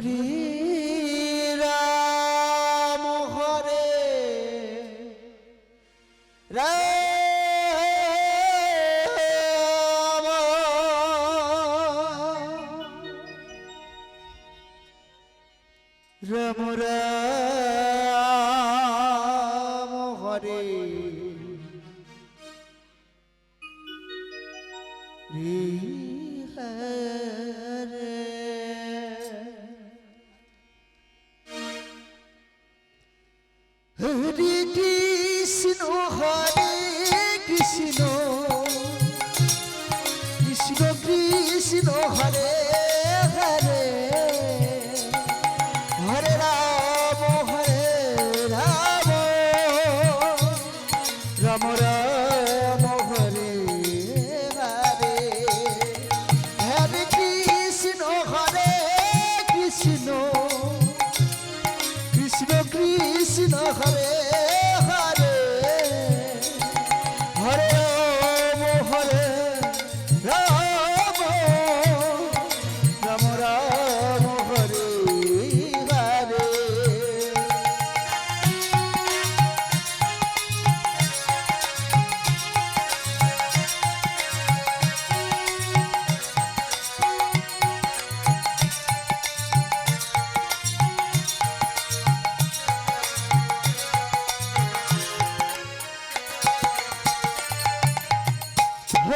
হরে রাম হরে। রাম। রাম রাম হরে। রে হরে।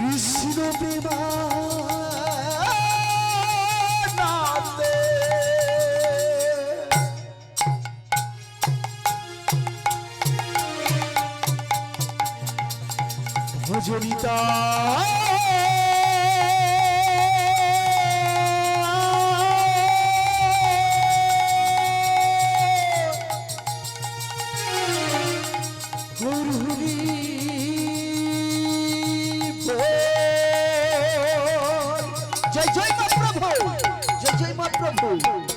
কৃষ্ণ প্রেমানন্দে ভজনিতা। জয় জয় মা প্রভু। জয় জয় মা প্রভু।